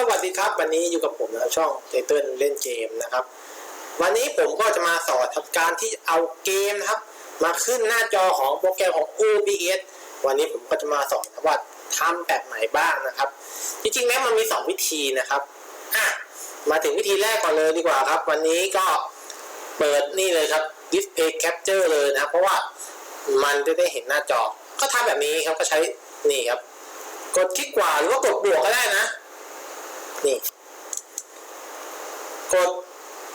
สวัสดีครับ วันนี้อยู่กับผมนะช่องเตเติ้ลเล่นเกมนะครับ วันนี้ผมก็จะมาสอนทำการที่เอาเกมนะครับ มาขึ้นหน้าจอของโปรแกรมของ OBS วันนี้ผมก็จะมาสอนว่าทำแบบไหนบ้างนะครับ จริงๆแล้วมันมี 2 วิธีนะครับอะมาถึงวิธีแรกก่อนเลยดีกว่าครับ วันนี้ก็เปิดนี่เลยครับ Display Capture เลยนะครับเพราะว่ามันจะได้เห็นหน้าจอ ก็ทำแบบนี้ครับก็ใช้นี่ครับ กดคลิกขวาหรือว่ากดบวกก็ได้นะ นี่กด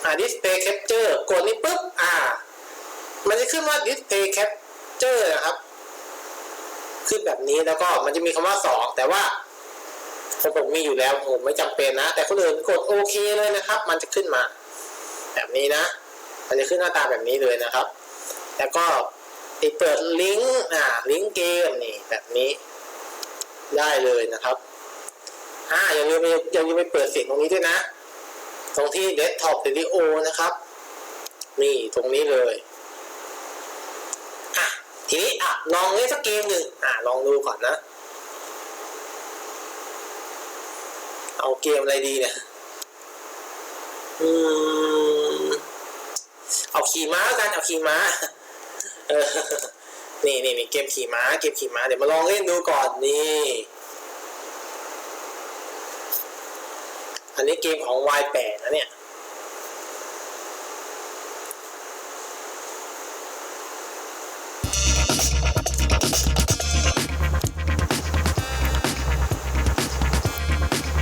อ่า display capture กดนี่ปุ๊บ อ่า มันจะขึ้นว่า display capture นะครับ ขึ้นแบบนี้แล้วก็มันจะมีคำว่าสองแต่ว่าของผมมีอยู่แล้วผมไม่จำเป็นนะ แต่คนอื่นกดโอเคเลยนะครับ มันจะขึ้นมา แบบนี้นะ มันจะขึ้นหน้าตาแบบนี้เลยนะครับ แล้วก็ไปเปิดลิงก์อ่าลิงก์เกมนี่แบบนี้ได้เลยนะครับ อ่าอย่าลืมอย่าลืมไปเปิดเสียงตรงนี้ด้วยนะ ตรงที่ desktop video นะครับ นี่ตรงนี้เลยอะทีนี้อะลองเล่นสักเกมหนึ่งอะลองดูก่อนนะ เอาเกมอะไรดีเนี่ยอืมเอาขี่ม้ากันเอาขี่ม้าเออนี่นี่นี่เกมขี่ม้า เกมขี่ม้าเดี๋ยวมาลองเล่นดูก่อนนี่ อันนี้เกมของ Y8 นะเนี่ย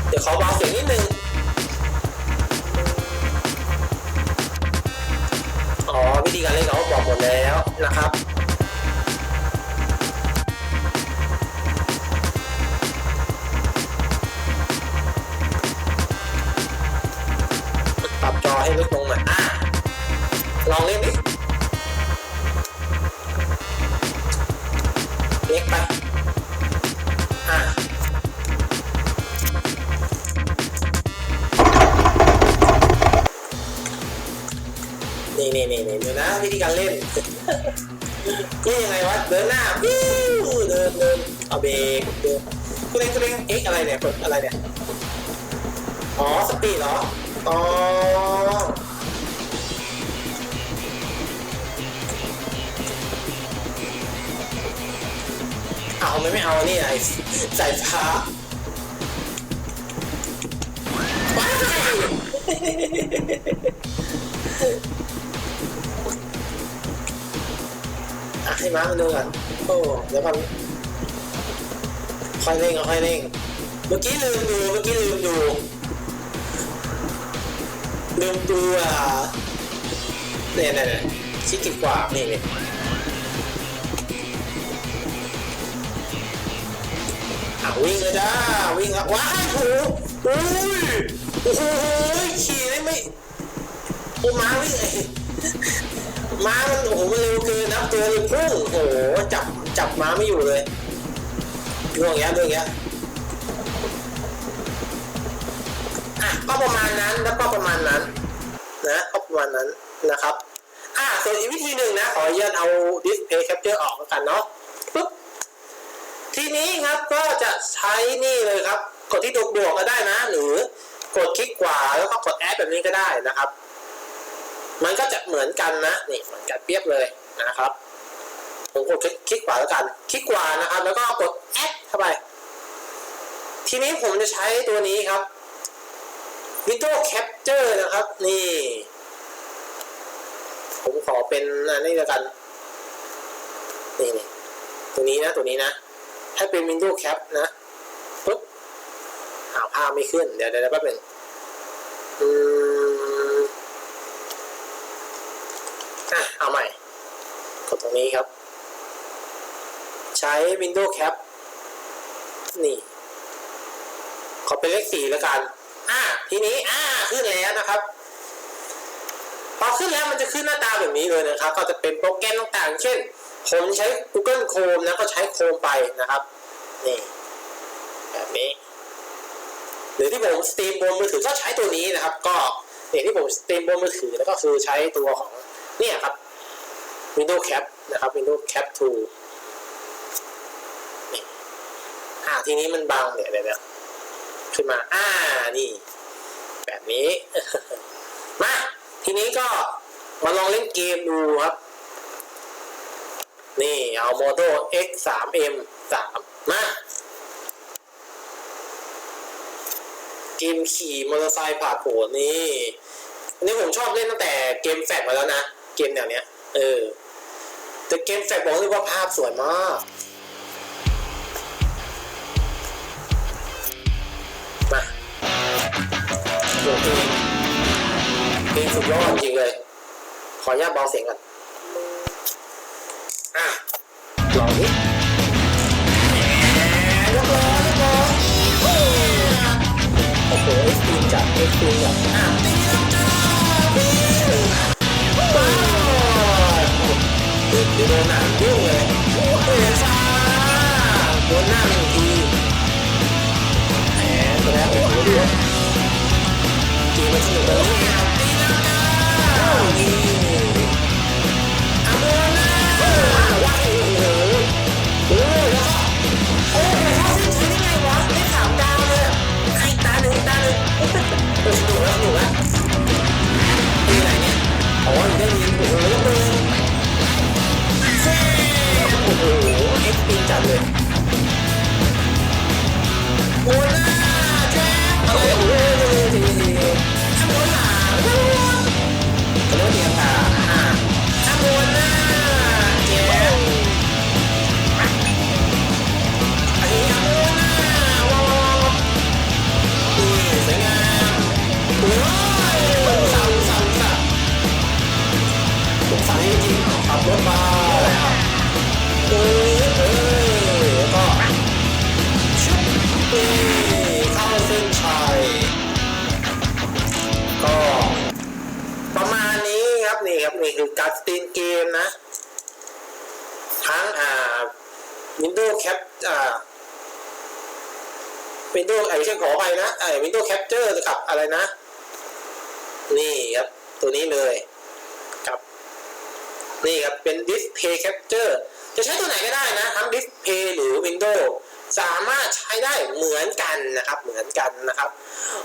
เดี๋ยวขอเบาเสียงนิดนึง อ๋อ วิธีการเล่นเขาบ ให้ล็กลงหน่อยอะลองเล่นดิเล็กไปอะนี่นี่นี่นี่เดี๋ยวนะวิธีการเล่นนี่ยังไงวะเดินหน้าปิ้เดินเดินเอาเบรกเดินกูเล่นกูเล่นเอ็กอะไรเนี่ยกดอะไรเนี่ยอ๋อสปีดเหรออ๋อ ไม่เอานี่ไอ้สายฟ้าว้าให้มามันดูก่อนโอ้เดี๋ยวก่อนค่อยเร่งค่อยเร่ง เมื่อกี้ลืมดู เมื่อกี้ลืมดู ลืมดูอะเนี่ยเนี่ยเนี่ยชิดกิดกว่า นี่เนี่อ่ วิ่งเลยจ้าวิ่งอะว้ายโอ้โหโอ้ยโอ้โหขี่ได้ไม่โอ้ม้าวิ่งไอ้ม้ามันโอ้โหมันเร็วเกินนะตัวเลยพุ่งโอ้โหจับจับม้าไม่อยู่เลยดูอย่างเงี้ยดูอย่างเงี้ยอะก็ประมาณนั้นแล้วก็ประมาณนั้น นะก็ประมาณนั้นนะครับอะส่วนอีกวิธีหนึ่งนะขออนุญาตเอา display capture ออกกันเนาะปุ๊บ ทีนี้ครับก็จะใช้นี่เลยครับ กดที่ตัวบวกก็ได้นะ หรือกดคลิกขวาแล้วก็กดแอดแบบนี้ก็ได้นะครับ มันก็จะเหมือนกันนะนี่เหมือนกันเปรียบเลยนะครับผมกดคลิกขวาแล้วกัน คลิกขวานะครับ แล้วก็กดแอดเข้าไป ทีนี้ผมจะใช้ตัวนี้ครับ Video Capture นะครับ นี่ ผมขอเป็นอันนี้แล้วกัน นี่นี่ตัวนี้นะตัวนี้นะ ให้เป็น Windows Cap นะปุ๊บหาภาพไม่ขึ้น เดี๋ยวเดี๋ยวแป๊บนึงอืมอะเอาใหม่ กดตรงนี้ครับ ใช้ Windows Cap นี่ ขอเป็นเลขสี่แล้วกัน อ่า ทีนี้ อ่า ขึ้นแล้วนะครับพอขึ้นแล้วมันจะขึ้นหน้าตาแบบนี้เลยนะครับ ก็จะเป็นโปรแกรมต่างๆ เช่น ผมใช้ Google Chrome นะก็ใช้ Chrome ไปนะครับ นี่ แบบนี้ หรือที่ผมสตรีมบนมือถือก็ใช้ตัวนี้นะครับ ก็เนี่ยที่ผมสตรีมบนมือถือแล้วก็คือใช้ตัวของเนี่ยครับ Windows Cap นะครับ Windows Cap 2นี่อ่าทีนี้มันบังเนี่ยเดี๋ยวเดี๋ยวขึ้นมา อ่า นี่ แบบนี้ มา ทีนี้ก็มาลองเล่นเกมดูครับ นี่เอาโมโด X 3 M 3มาเกมขี่มอเตอร์ไซค์ผ่าโผนนี่อันนี้ผมชอบเล่นตั้งแต่เกมแฟกมาแล้วนะ เกมแนวเนี้ย เออ แต่เกมแฟกบอกเลยว่าภาพสวยมากมาโอเพลงเพลงสุดยอดจริงเลย ขออนุญาตเบาเสียงก่อน มจัดเอ็กซ์ตรีมจัดอะว้าวเดี๋ยวโดนหนังยุ่งเลยเฮ้ย Windows Cap อ่า Windows ไอ้ไม่ใช่ขอไปนะไอ้ Windows Capture กับอะไรนะ นี่ครับ ตัวนี้เลยครับ นี่ครับ เป็น Display Capture จะใช้ตัวไหนก็ได้นะ ทั้ง Display หรือ Windows สามารถใช้ได้เหมือนกันนะครับ เหมือนกันนะครับ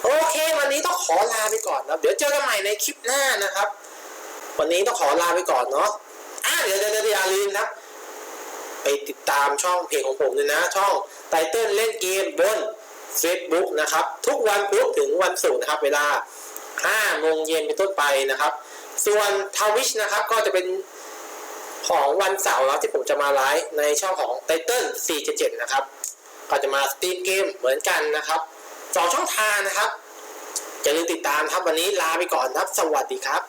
โอเค วันนี้ต้องขอลาไปก่อนนะเดี๋ยวเจอกันใหม่ในคลิปหน้านะครับ วันนี้ต้องขอลาไปก่อนเนาะอะเดี๋ยวเดี๋ยวเดี๋ยวอย่าลืมนะ ไปติดตามช่องเพจของผมเลยนะ ช่องไตเติ้ลเล่นเกมบน Facebook นะครับ ทุกวันพุธถึงวันศุกร์นะครับ เวลา5โมงเย็นเป็นต้นไปนะครับ ส่วนทวิชนะครับก็จะเป็นของวันเสาร์แล้วที่ผมจะมาไลฟ์ในช่องของไตเติ้ล477 นะครับ ก็จะมาสตรีมเกมเหมือนกันนะครับสองช่องทางนะครับอย่าลืมติดตามครับวันนี้ลาไปก่อนครับ สวัสดีครับ